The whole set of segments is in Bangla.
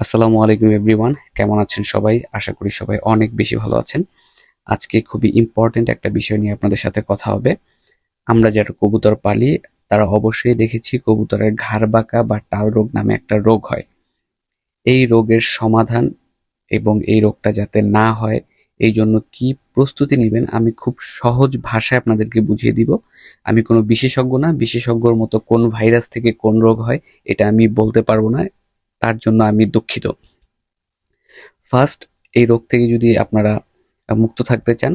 আসসালামু আলাইকুম এভরিওয়ান কেমন আছেন সবাই? আশা করি সবাই অনেক বেশি ভালো আছেন। আজকে খুবই ইম্পর্টেন্ট একটা বিষয় নিয়ে আপনাদের সাথে কথা হবে। আমরা যারা কবুতর পালি, তারা অবশ্যই দেখেছি কবুতরের ঘাড় বাঁকা বা টাল রোগ নামে একটা রোগ হয়। এই রোগের সমাধান এবং এই রোগটা যাতে না হয়, এই জন্য কি প্রস্তুতি নেবেন আমি খুব সহজ ভাষায় আপনাদেরকে বুঝিয়ে দিব। আমি কোনো বিশেষজ্ঞ না, বিশেষজ্ঞর মতো কোন ভাইরাস থেকে কোন রোগ হয়, এটা আমি বলতে পারব না। তার জন্য আমি দুঃখিত। ফার্স্ট এই রোগ থেকে যদি আপনারা মুক্ত থাকতে চান,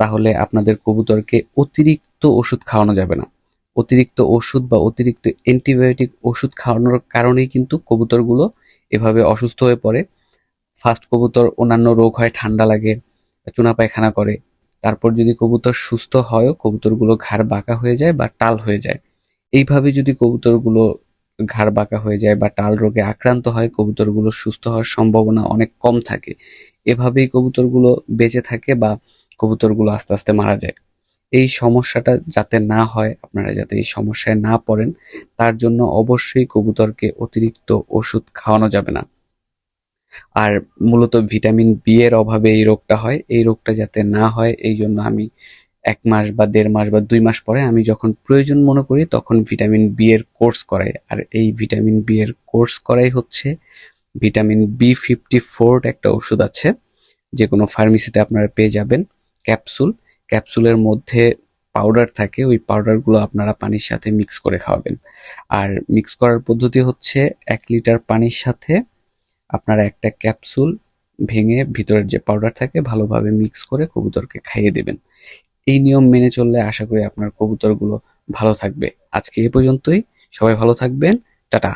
তাহলে আপনাদের কবুতরকে অতিরিক্ত ওষুধ খাওয়ানো যাবে না। অতিরিক্ত ওষুধ বা অতিরিক্ত অ্যান্টিবায়োটিক ওষুধ খাওয়ানোর কারণেই কিন্তু কবুতরগুলো এভাবে অসুস্থ হয়ে পড়ে। ফার্স্ট কবুতর অন্যান্য রোগ হয়, ঠান্ডা লাগে, চুনা পায়খানা করে। তারপর যদি কবুতর সুস্থ হয়ও কবুতরগুলো ঘাড় বাঁকা হয়ে যায় বা টাল হয়ে যায়। এইভাবে যদি কবুতরগুলো ঘাড় বাঁকা হয়ে যায় বা টাল রোগে আক্রান্ত হয়, কবুতরগুলো সুস্থ হওয়ার সম্ভাবনা অনেক কম থাকে। এভাবেই কবুতরগুলো বেঁচে থাকে বা কবুতরগুলো আস্তে আস্তে মারা যায়। এই সমস্যাটা যাতে না হয়, আপনারা যাতে এই সমস্যায় না পড়েন, তার জন্য অবশ্যই কবুতরকে অতিরিক্ত ওষুধ খাওয়ানো যাবে না। আর মূলত ভিটামিন বি এর অভাবে এই রোগটা হয়। এই রোগটা যাতে না হয়, এই জন্য আমি এক মাস বা দেড় মাস বা দুই মাস পরে আমি যখন প্রয়োজন মনে করি তখন ভিটামিন বি এর কোর্স করাই। আর এই ভিটামিন বি এর কোর্স করাই হচ্ছে ভিটামিন বি ফিফটি ফোর একটা ওষুধ আছে। যে কোনো ফার্মেসিতে আপনারা পেয়ে যাবেন ক্যাপসুল। ক্যাপসুলের মধ্যে পাউডার থাকে, ওই পাউডারগুলো আপনারা পানির সাথে মিক্স করে খাওয়াবেন। আর মিক্স করার পদ্ধতি হচ্ছে এক লিটার পানির সাথে আপনারা একটা ক্যাপসুল ভেঙে ভিতরের যে পাউডার থাকে ভালোভাবে মিক্স করে কবুতরকে খাইয়ে দেবেন। এই নিয়ম মেনে চললে আশা করি আপনার কবুতরগুলো ভালো থাকবে। আজকে এ পর্যন্তই। সবাই ভালো থাকবেন। টাটা।